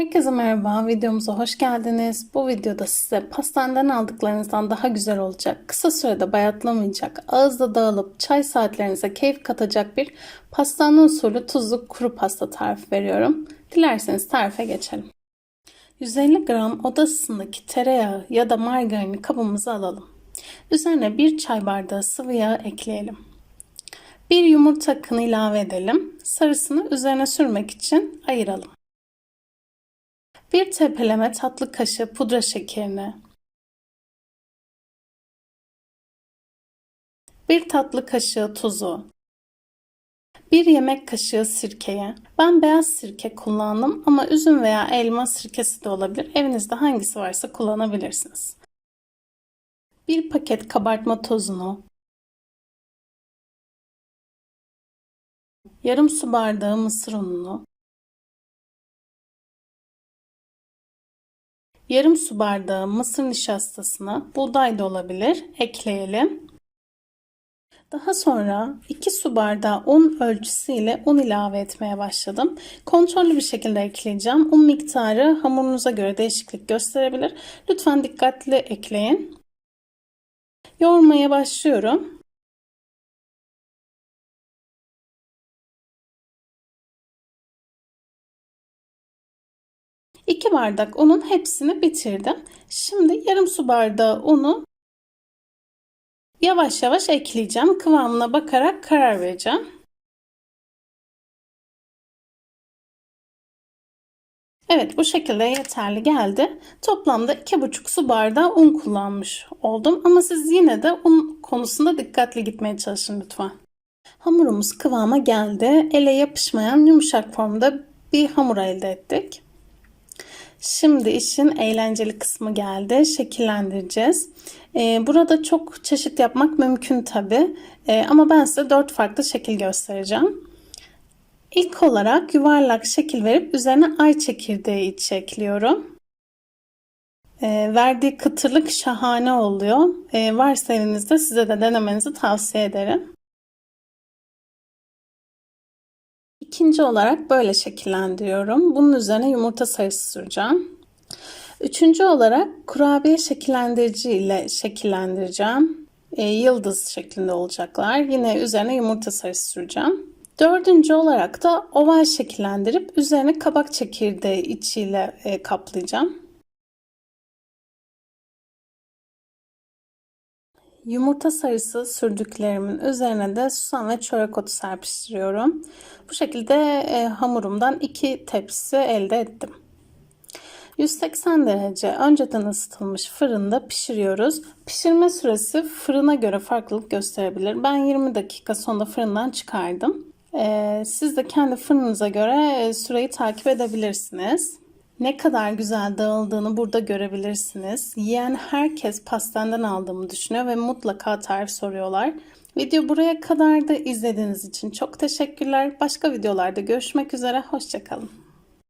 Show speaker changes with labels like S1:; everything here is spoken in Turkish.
S1: Herkese merhaba, videomuza hoş geldiniz. Bu videoda size pastaneden aldıklarınızdan daha güzel olacak, kısa sürede bayatlamayacak, ağızda dağılıp çay saatlerinize keyif katacak bir pastane usulü tuzlu kuru pasta tarifi veriyorum. Dilerseniz tarife geçelim. 150 gram oda ısısındaki tereyağı ya da margarini kabımıza alalım. Üzerine bir çay bardağı sıvı yağ ekleyelim. Bir yumurta akını ilave edelim. Sarısını üzerine sürmek için ayıralım. Bir tepeleme tatlı kaşığı pudra şekerini, bir tatlı kaşığı tuzu, bir yemek kaşığı sirkeye. Ben beyaz sirke kullandım ama üzüm veya elma sirkesi de olabilir. Evinizde hangisi varsa kullanabilirsiniz. Bir paket kabartma tozunu, yarım su bardağı mısır ununu, Yarım su bardağı mısır nişastasını, buğday da olabilir, ekleyelim. Daha sonra 2 su bardağı un ölçüsüyle un ilave etmeye başladım. Kontrollü bir şekilde ekleyeceğim. Un miktarı hamurunuza göre değişiklik gösterebilir. Lütfen dikkatli ekleyin. Yoğurmaya başlıyorum. 2 bardak unun hepsini bitirdim. Şimdi yarım su bardağı unu yavaş yavaş ekleyeceğim. Kıvamına bakarak karar vereceğim. Evet bu şekilde yeterli geldi. Toplamda 2,5 su bardağı un kullanmış oldum. Ama siz yine de un konusunda dikkatli gitmeye çalışın lütfen. Hamurumuz kıvama geldi. Ele yapışmayan yumuşak formda bir hamur elde ettik. Şimdi işin eğlenceli kısmı geldi. Şekillendireceğiz. Ee, burada çok çeşit yapmak mümkün tabi. Ee, ama ben size dört farklı şekil göstereceğim. İlk olarak yuvarlak şekil verip üzerine ay çekirdeği içi ekliyorum. Ee, verdiği kıtırlık şahane oluyor. varsa evinizde size de denemenizi tavsiye ederim. İkinci olarak böyle şekillendiriyorum. Bunun üzerine yumurta sarısı süreceğim. Üçüncü olarak kurabiye şekillendirici ile şekillendireceğim. E, yıldız şeklinde olacaklar. Yine üzerine yumurta sarısı süreceğim. Dördüncü olarak da oval şekillendirip üzerine kabak çekirdeği içiyle e, kaplayacağım. Yumurta sarısı sürdüklerimin üzerine de susam ve çörek otu serpiştiriyorum. Bu şekilde e, hamurumdan iki tepsi elde ettim. 180 derece önceden ısıtılmış fırında pişiriyoruz. Pişirme süresi fırına göre farklılık gösterebilir. Ben 20 dakika sonra fırından çıkardım. Ee, siz de kendi fırınınıza göre e, süreyi takip edebilirsiniz. Ne kadar güzel dağıldığını burada görebilirsiniz. Yiyen herkes pastaneden aldığımı düşünüyor ve mutlaka tarif soruyorlar. Video buraya kadar da izlediğiniz için çok teşekkürler. Başka videolarda görüşmek üzere. Hoşçakalın.